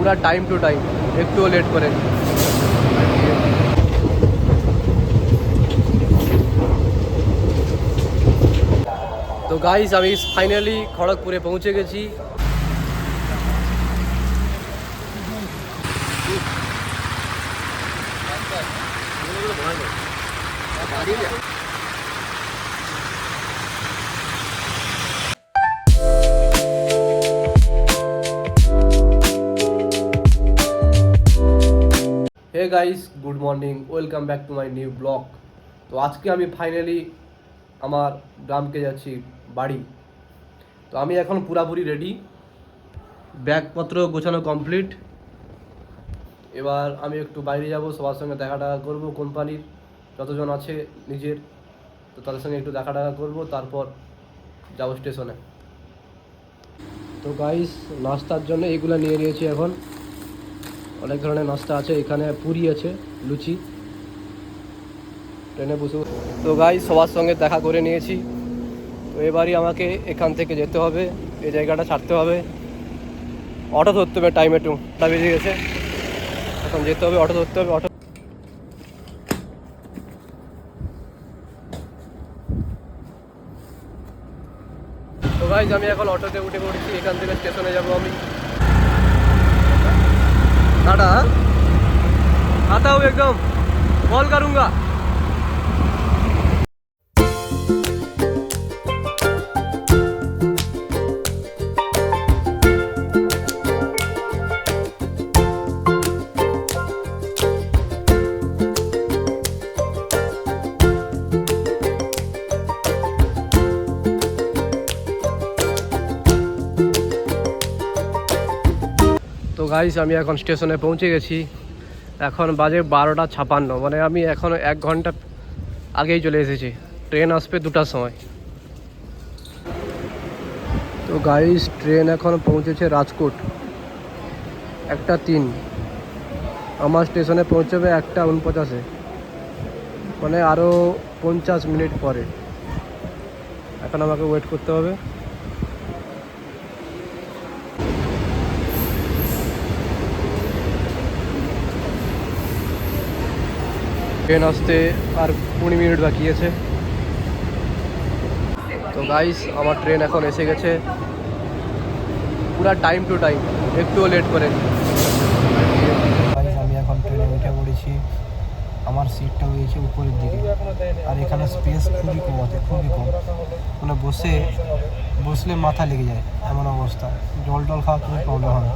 পুরা time to time একটুও late করে তো গাইস আমি ফাইনালি খড়গপুরে পৌঁছে গেছি। Hey guys good morning welcome back to my new blog তো আজকে আমি ফাইনালি আমার গ্রামকে যাচ্ছি, বাড়ি। তো আমি এখন পুরাপুরি রেডি ব্যাগপত্র গোছানো কমপ্লিট এবার আমি একটু বাইরে যাব, সবার সঙ্গে দেখা টাকা করব কোম্পানির যতজন আছে নিজের। তো তাদের সঙ্গে একটু দেখা টাকা করব, তারপর যাব স্টেশনে তো গাইস নাস্তার জন্য এগুলো নিয়ে নিয়েছি এখন। অনেক ধরনের নাস্তা আছে, এখানে পুরি আছে, লুচি। ট্রেনে বসে তো গাই সবার সঙ্গে দেখা করে নিয়েছি। তো এবারই আমাকে এখান থেকে যেতে হবে এই জায়গাটা ছাড়তে হবে। অটো ধরতে হবে টাইম একটু তা বেজে গেছে। এখন যেতে হবে, অটো ধরতে হবে, অটো আমি এখন অটোতে উঠে পড়েছি, এখান থেকে স্টেশনে যাব আমি। टाटा आता हूँ एकदम कॉल करूँगा গাইস আমি এখন স্টেশনে পৌঁছে গেছি। এখন বাজে বারোটা ছাপান্ন। মানে আমি এখন এক ঘণ্টা আগেই চলে এসেছি। ট্রেন আসবে দুটার সময়। তো গাইস ট্রেন এখন পৌঁছেছে রাজকোট। একটা তিন। আমার স্টেশনে পৌঁছবে একটা উনপচাশে। মানে আরও পঞ্চাশ মিনিট পরে। এখন আমাকে ওয়েট করতে হবে। ট্রেন আসতে আর কুড়ি মিনিট বাকি আছে। তো গাইস আমার ট্রেন এখন এসে গেছে। পুরা টাইম টু টাইম একটুও লেট করে আমি এখন ট্রেনে উঠে পড়েছি। আমার সিটটা হয়েছে উপরের দিকে। আর এখানে স্পেস খুবই কম আছে, খুবই কম। মানে বসে, বসলে মাথা লেগে যায়, এমন অবস্থা। জল টল খাওয়া খুবই প্রবলেম হয়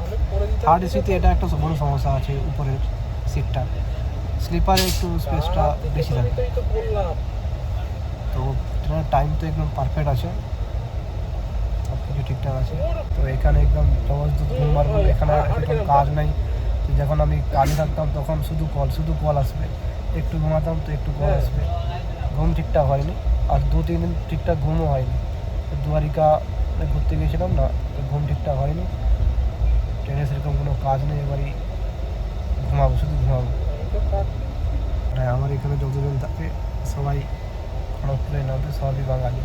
থার্ড এসিতে এটা একটা বড় সমস্যা আছে, উপরের সিটটা স্লিপারে একটু স্পেসটা বেশি থাকে। তো ট্রেনের টাইম তো একদম পারফেক্ট আছে। সব কিছু ঠিকঠাক আছে। তো এখানে একদম জবরদস্ত ঘুম মারবো এখানে একদম কাজ নাই। যখন আমি কাজে থাকতাম তখন শুধু কল শুধু কল আসবে। একটু ঘুমাতাম তো একটু কল আসবে। ঘুম ঠিকঠাক হয়নি। আর দু, তিন দিন ঠিকঠাক ঘুমও হয়নি। দুয়ারিকা ঘুরতে গিয়েছিলাম না, তো ঘুম ঠিকঠাক হয়নি। ট্রেনে সেরকম কোনো কাজ নেই, এবারই ঘুমাবো, শুধু ঘুমাবো। আর আমার এখানে যতজন থাকে সবাই খড়গপুরে নামবে সবই বাঙালি।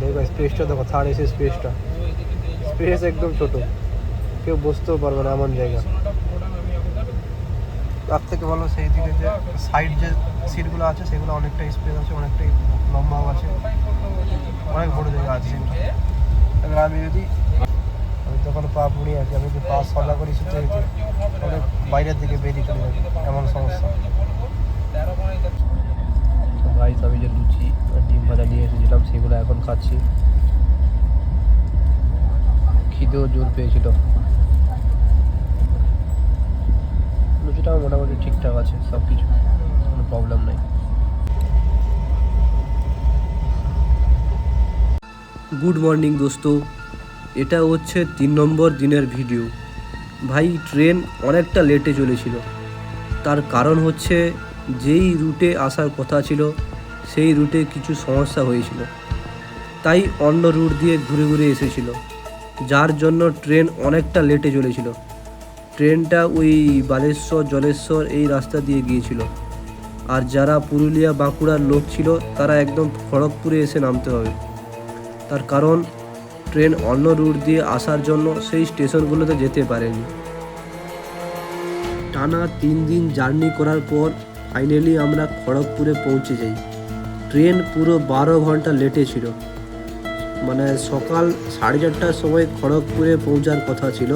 দেখো স্পেসটা দেখো থার্ড এসি স্পেসটা স্পেস একদম ছোট। কেউ বসতেও পারবে না এমন জায়গা। তার থেকে ভালো সেই দিকে যে সাইড যে সিটগুলো আছে সেগুলো অনেকটাই স্পেস আছে অনেকটাই লম্বাও আছে। অনেক বড় জায়গা আছে সেগুলো। আমি যদি তখন পা পুড়ে আছি আমি যদি পা সজা করি শুতে যেতে অনেক বাইরের দিকে বেরিয়ে চলে যাবে এমন সমস্যা। গাইস আমি যে লুচি আর ডিম ভাজা নিয়ে এসেছিলাম সেগুলো এখন খাচ্ছি। খিদেও জোর পেয়েছিল। লুচিটাও মোটামুটি ঠিকঠাক আছে সব কিছু কোনো প্রবলেম নেই। গুড মর্নিং দোস্ত। এটা হচ্ছে তিন নম্বর দিনের ভিডিও। ভাই, ট্রেন অনেকটা লেটে চলেছিল। তার কারণ হচ্ছে যেই রুটে আসার কথা ছিল, সেই রুটে কিছু সমস্যা হয়েছিল। তাই অন্য রুট দিয়ে ঘুরে ঘুরে এসেছিল। যার জন্য ট্রেন অনেকটা লেটে চলেছিল। ট্রেনটা ওই বালেশ্বর, জলেশ্বর এই রাস্তা দিয়ে গিয়েছিল। আর যারা পুরুলিয়া, বাঁকুড়ার লোক ছিল, তারা একদম খড়গপুরে এসে নামতে হবে। তার কারণ ট্রেন অন্য রুট দিয়ে আসার জন্য সেই স্টেশনগুলোতে যেতে পারেনি। টানা তিন দিন জার্নি করার পর ফাইনালি আমরা খড়গপুরে পৌঁছে যাই। ট্রেন পুরো বারো ঘণ্টা লেটে ছিল। মানে সকাল সাড়ে চারটার সময় খড়গপুরে পৌঁছার কথা ছিল।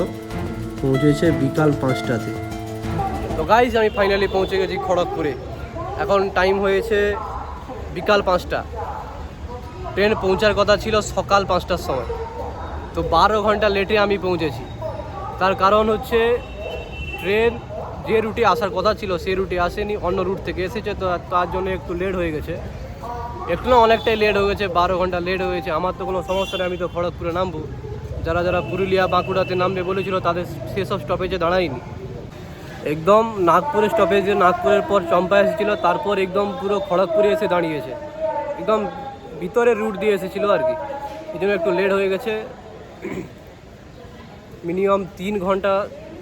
পৌঁছেছে বিকাল পাঁচটাতে। তো গাইজ আমি ফাইনালি পৌঁছে গেছি খড়গপুরে। এখন টাইম হয়েছে বিকাল পাঁচটা। ট্রেন পৌঁছার কথা ছিল সকাল পাঁচটার সময়। তো বারো ঘণ্টা লেটে আমি পৌঁছেছি। তার কারণ হচ্ছে ট্রেন যে রুটে আসার কথা ছিল, সেই রুটে আসেনি, অন্য রুট থেকে এসেছে, তো তার জন্য একটু লেট হয়ে গেছে। একটু না অনেকটাই লেট হয়ে গেছে, বারো ঘণ্টা লেট হয়ে গেছে। আমার তো কোনো সমস্যা নেই, আমি তো খড়গপুরে নামবো। যারা যারা পুরুলিয়া, বাঁকুড়াতে নামবে বলেছিল, তাদের সেসব স্টপেজে দাঁড়ায়নি। একদম নাগপুরে স্টপেজে নাগপুরের পর চম্পা এসেছিল, তারপর একদম পুরো খড়গপুরে এসে দাঁড়িয়েছে। একদম ভিতরের রুট দিয়ে এসেছিল আর কি। এই জন্য একটু লেট হয়ে গেছে। মিনিমাম তিন ঘণ্টা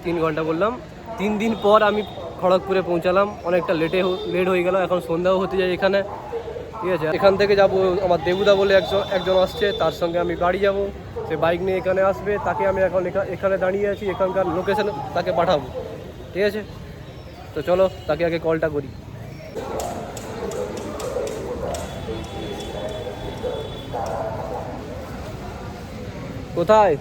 তিন ঘণ্টা বললাম। তিন দিন পর আমি খড়গপুরে পৌঁছালাম। অনেকটা লেটে লেট হয়ে গেল। এখন সন্ধ্যাও হতে যায় এখানে। ঠিক আছে? এখান থেকে যাব আমার দেবুদা বলে একজন একজন আসছে। তার সঙ্গে আমি বাড়ি যাব। সে বাইক নিয়ে এখানে আসবে। তাকে আমি এখন এখানে দাঁড়িয়ে আছি। এখানকার লোকেশন তাকে পাঠাবো। ঠিক আছে? তো চলো, তাকে আগে কলটা করি। কোথায়?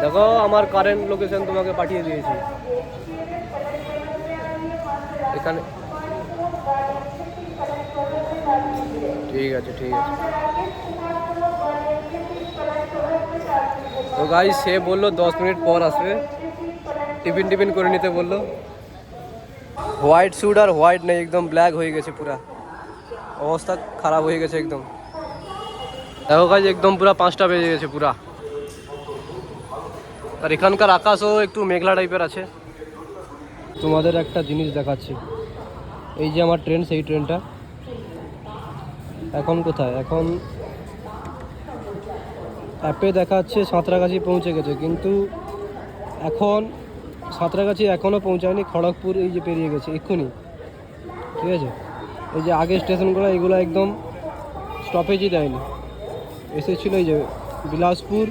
দেখো, আমার কারেন্ট লোকেশন তোমাকে পাঠিয়ে দিয়েছি। এখানে ঠিক আছে ঠিক আছে। তো গাই সে বলল দশ মিনিট পর আসবে। টিফিন টিফিন করে নিতে বলল। হোয়াইট স্যুট আর হোয়াইট নেই, একদম ব্ল্যাক হয়ে গেছে পুরা। অবস্থা খারাপ হয়ে গেছে একদম। দেখো কাজ একদম পুরা পাঁচটা বেজে গেছে পুরা। আর এখানকার আকাশও একটু মেঘলা টাইপের আছে। তোমাদের একটা জিনিস দেখাচ্ছি। এই যে আমার ট্রেন, সেই ট্রেনটা। এখন কোথায়? এখন অ্যাপে দেখাচ্ছে সাঁতরাগাছি পৌঁছে গেছে, কিন্তু এখন সাঁতরাগাছি এখনও পৌঁছায়নি, খড়গপুর এই যে পেরিয়ে গেছে, এক্ষুনি। ঠিক আছে? এই যে আগের স্টেশনগুলো, এগুলো একদম স্টপেজই দেয়নি। এসেছিল এই যে বিলাসপুর,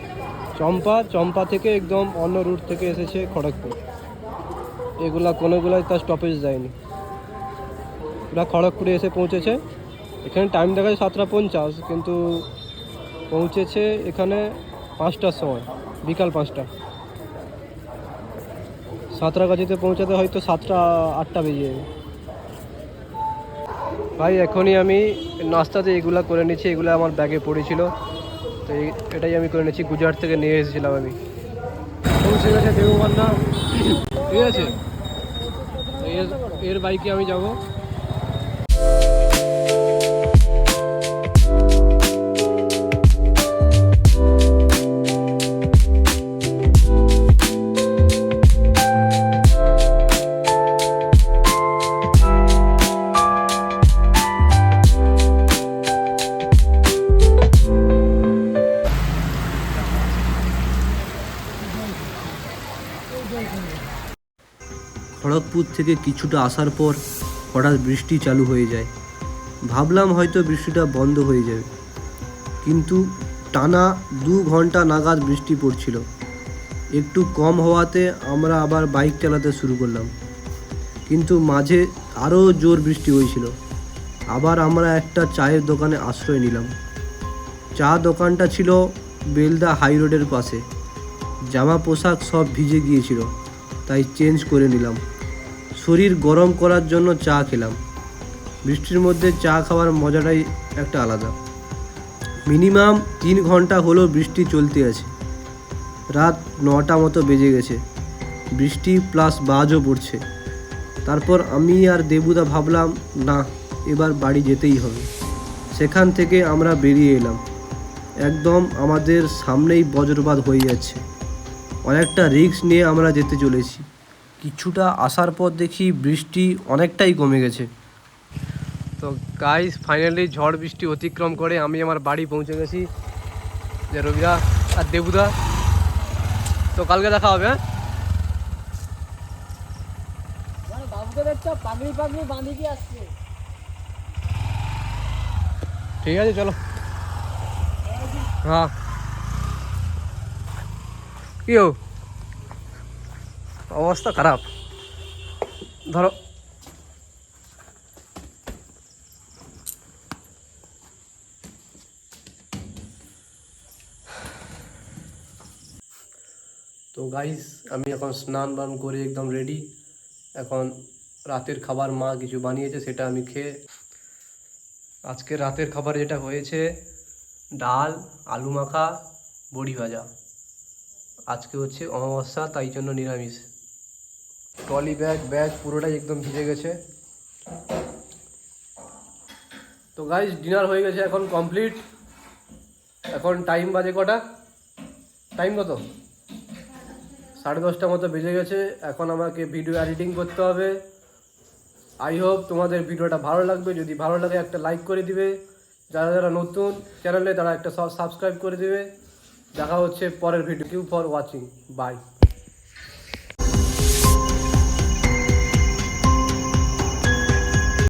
চম্পা চম্পা থেকে একদম অন্য রুট থেকে এসেছে খড়গপুর। এগুলা, কোনোগুলাই তার স্টপেজ দেয়নি। ওরা খড়গপুরে এসে পৌঁছেছে। এখানে টাইম দেখা যায় সাতটা পঞ্চাশ, কিন্তু পৌঁছেছে এখানে পাঁচটার সময়, বিকাল পাঁচটা। সাঁতরাগাছিতে পৌঁছাতে হয়তো সাতটা, আটটা বেজে যাবে। ভাই এখনই আমি নাস্তাতে এগুলা করে নিচ্ছি এগুলো আমার ব্যাগে পড়েছিল। তো এই- এটাই আমি করে নিচ্ছি গুজরাট থেকে নিয়ে এসেছিলাম আমি। পৌঁছে গেছে দেবুবান্না ঠিক আছে। এর এর বাইকে আমি যাব। খড়গপুর থেকে কিছুটা আসার পর হঠাৎ বৃষ্টি চালু হয়ে যায়। ভাবলাম হয়তো বৃষ্টিটা বন্ধ হয়ে যাবে। কিন্তু টানা দু ঘণ্টা নাগাদ বৃষ্টি পড়ছিল। একটু কম হওয়াতে আমরা আবার বাইক চালাতে শুরু করলাম। কিন্তু মাঝে আরও জোর বৃষ্টি হয়েছিল। আবার আমরা একটা চায়ের দোকানে আশ্রয় নিলাম। চা দোকানটা ছিল বেলদা হাই রোডের পাশে। জামা পোশাক সব ভিজে গিয়েছিল, তাই চেঞ্জ করে নিলাম। শরীর গরম করার জন্য চা খেলাম। বৃষ্টির মধ্যে চা খাওয়ার মজাটাই একটা আলাদা। মিনিমাম তিন ঘণ্টা হলো বৃষ্টি চলতে আছে। রাত নটা মতো বেজে গেছে। বৃষ্টি প্লাস বাজও পড়ছে। তারপর আমি আর দেবুদা ভাবলাম, না, এবার বাড়ি যেতেই হবে। সেখান থেকে আমরা বেরিয়ে এলাম। একদম আমাদের সামনেই বজ্রপাত হয়ে যাচ্ছে। অনেকটা রিস্ক নিয়ে আমরা যেতে চলেছি। কিছুটা আসার পর দেখি বৃষ্টি অনেকটাই কমে গেছে। তো গাইস ফাইনালি ঝড় বৃষ্টি অতিক্রম করে আমি আমার বাড়ি পৌঁছে গেছি যে রবিদা আর দেবুদা। তো কালকে দেখা হবে হ্যাঁ? কি আসছে। ঠিক আছে চলো। হ্যাঁ। কি হো? অবস্থা খারাপ। ধরো। তো গাইস আমি এখন স্নান বান করে একদম রেডি এখন রাতের খাবার মা কিছু বানিয়েছে, সেটা আমি খেয়ে আজকে রাতের খাবার যেটা হয়েছে, ডাল, আলু মাখা, বড়ি ভাজা। আজকে হচ্ছে অমাবস্যা, তাই জন্য নিরামিষ। ট্রলি ব্যাগ ব্যাগ পুরোটাই একদম ভিজে গেছে। তো গাইস ডিনার হয়ে গেছে এখন কমপ্লিট এখন টাইম বাজে কটা? টাইম কত? সাড়ে দশটা মতো বেজে গেছে। এখন আমাকে ভিডিও এডিটিং করতে হবে। আই হোপ তোমাদের ভিডিওটা ভালো লাগবে। যদি ভালো লাগে, একটা লাইক করে দিবে। যারা যারা নতুন চ্যানেলে তারা একটা সাবস্ক্রাইব করে দিবে। দেখা হচ্ছে পরের video Q for watching by